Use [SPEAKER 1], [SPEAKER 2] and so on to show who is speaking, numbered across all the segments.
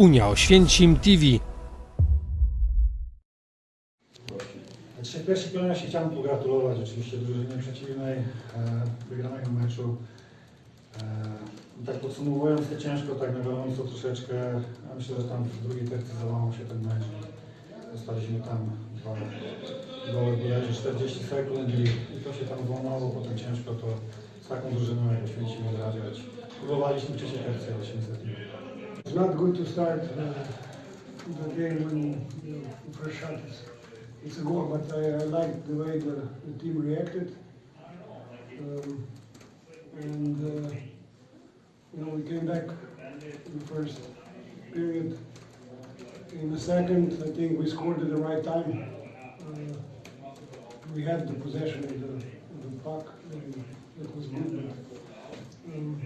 [SPEAKER 1] Unia Oświęcim TV.
[SPEAKER 2] Znaczy, w pierwszej kolejności chciałem pogratulować oczywiście drużynie przeciwnej e, wygranego meczu. E, tak podsumowując, to ciężko tak na gorąco troszeczkę. Ja myślę, że tam w drugiej tercji załamał się ten mecz. Dostaliśmy tam dwa gole bodajże 40 sekund i, i to się tam złamało. Potem ciężko to z taką drużyną jak Oświęcim. Próbowaliśmy w trzeciej tercji, ale się niestety nie udało.
[SPEAKER 3] It's not good to start uh, the game when you first shot is it's a goal, but I, I like the way the, the team reacted. Um, and uh, you know, we came back in the first period. In the second, I think we scored at the right time. Uh, we had the possession of the, of the puck, and it was good. But, um,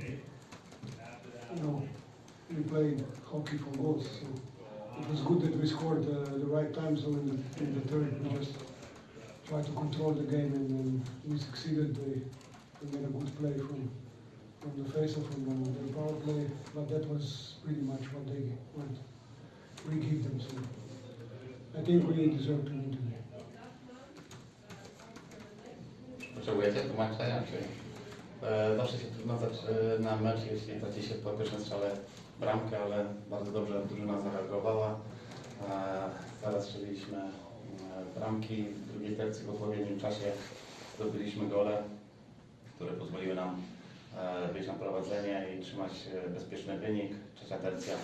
[SPEAKER 3] played hockey for goals, so it was good that we scored uh, the right time. So in the, in the third, we just tried to control the game, and, and we succeeded. They, they made a good play from from the face-off and then the power play, but that was pretty much what they want. We give them, so I think we deserve to win today.
[SPEAKER 4] Potrzebujecie tłumaczenia, czy... E, zawsze się trudno zaczyna mecz, jeśli traci się po pierwszym strzale bramkę, ale bardzo dobrze drużyna zareagowała. Zaraz strzeliliśmy e, bramki w drugiej tercji w odpowiednim czasie. Zdobyliśmy gole, które pozwoliły nam e, wyjść na prowadzenie i trzymać e, bezpieczny wynik. Trzecia tercja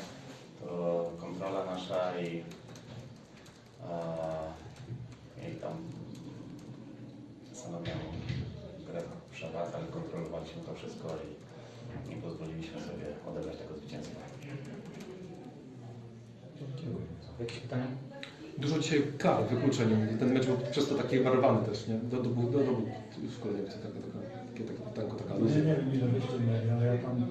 [SPEAKER 4] to kontrola nasza i, i tam stanowią grę przewag, ale kontrolowaliśmy to wszystko i nie pozwoliliśmy sobie odebrać tego zwycięstwa.
[SPEAKER 5] Jakieś pytania?
[SPEAKER 6] Dużo dzisiaj kar, wykluczeń. Ten mecz był przez to taki warowany też, nie? Do, do, do, do, do szkolenia, taka, taka, takie, takie pytanko, taka
[SPEAKER 2] No nie,
[SPEAKER 6] aluzja.
[SPEAKER 2] nie wiem ile byście mieli, ale ja tam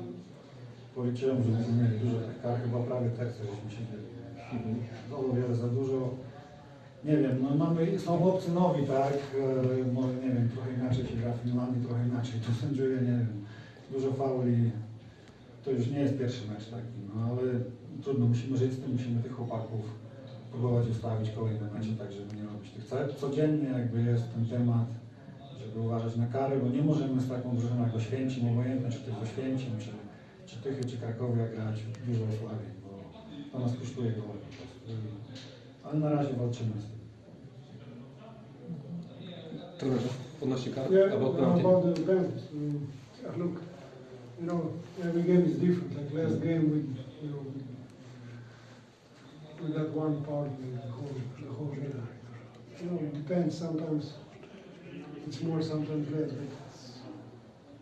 [SPEAKER 2] policzyłem, że myśmy mieli dużo tych kar, chyba prawie tercję żeśmy siedzieli.
[SPEAKER 6] Mhm.
[SPEAKER 2] Znowu wiele za dużo. Nie wiem, no mamy, są chłopcy nowi, tak? E, Może nie wiem, trochę inaczej się gra w Finlandii, trochę inaczej tu sędziuje, nie. Dużo fauli. To już nie jest pierwszy mecz taki, no ale trudno, musimy żyć z tym, musimy tych chłopaków próbować ustawić kolejne mecze, tak żeby nie robić tych. Ca- Codziennie jakby jest ten temat, żeby uważać na kary, bo nie możemy z taką drużyną jak Oświęcim, obojętnie czy to jest Oświęcim, czy, czy Tychy, czy Krakowia grać dużo osłabień, bo to nas kosztuje gole po prostu. I- Ale na razie walczymy z tym.
[SPEAKER 6] Trenerze, odnośnie kar?
[SPEAKER 3] Yeah,
[SPEAKER 6] Albo
[SPEAKER 3] uh,
[SPEAKER 6] penalty?
[SPEAKER 3] about the penalties. Um, uh, look, you know, every game is different. Like last game, we, you know, we, we got one part in the whole, the whole game. You know, it depends. Sometimes it's more, sometimes less.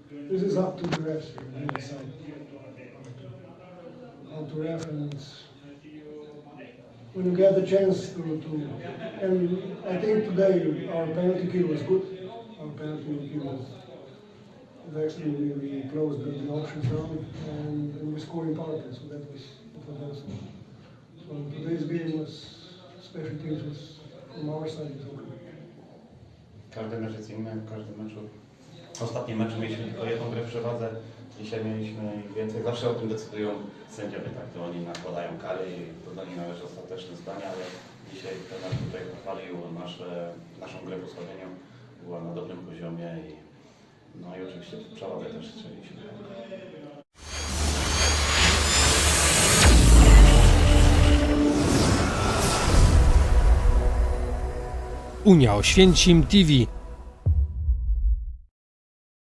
[SPEAKER 3] But this is up to the refs. They decide how to ref, and when you get the chance to, to and I think today our penalty kill was good. Our penalty kill was actually we, we closed the, the down and, we power play, so that was. So today's game was special teams was from our side is okay.
[SPEAKER 4] Każdy mecz jest inny, w każdym meczu. W ostatnim meczu mieliśmy tylko jedną grę w przewadze, dzisiaj mieliśmy więcej. Zawsze o tym decydują sędziowie, tak? To oni nakładają kary i to do nich należy ostateczne zdanie, ale dzisiaj trener tutaj pochwalił nasze, naszą grę w. Była na dobrym poziomie i i oczywiście też strzeliliśmy.
[SPEAKER 1] Unia Oświęcim TV.